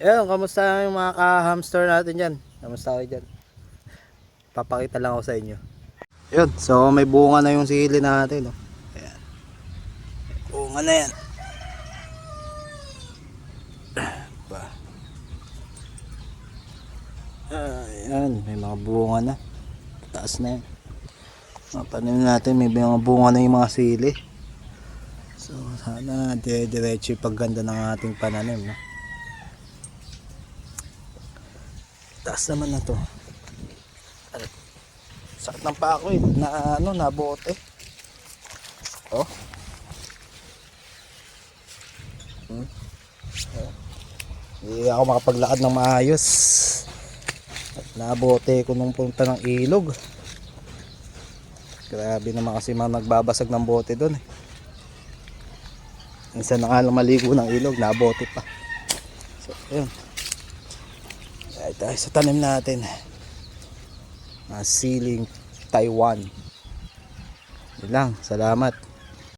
Ayun, kamusta yung mga ka-hamster natin dyan? Kamusta kayo dyan? Papakita lang ako sa inyo. Yun, so may bunga na yung sili natin. No? Ayan. Bunga na yan. Ba. Ayan, may mga bunga na. Taas na yan. Mapanin natin, may mga bunga na yung mga sili. So, sana dire-diretso yung pagganda ng ating pananim. No? Taas naman na to. Sakit ng pa ako eh. Na ano, nabote. Oh. Hmm. Hindi ako makapaglakad ng maayos. At nabote ko nung punta ng ilog. Grabe naman kasi mga nagbabasag ng bote doon eh. Minsan na nga maligo ng ilog, nabote pa. So, yun. Ay, tayo sa tanim natin. Mga siling Taiwan. Yun lang. Salamat.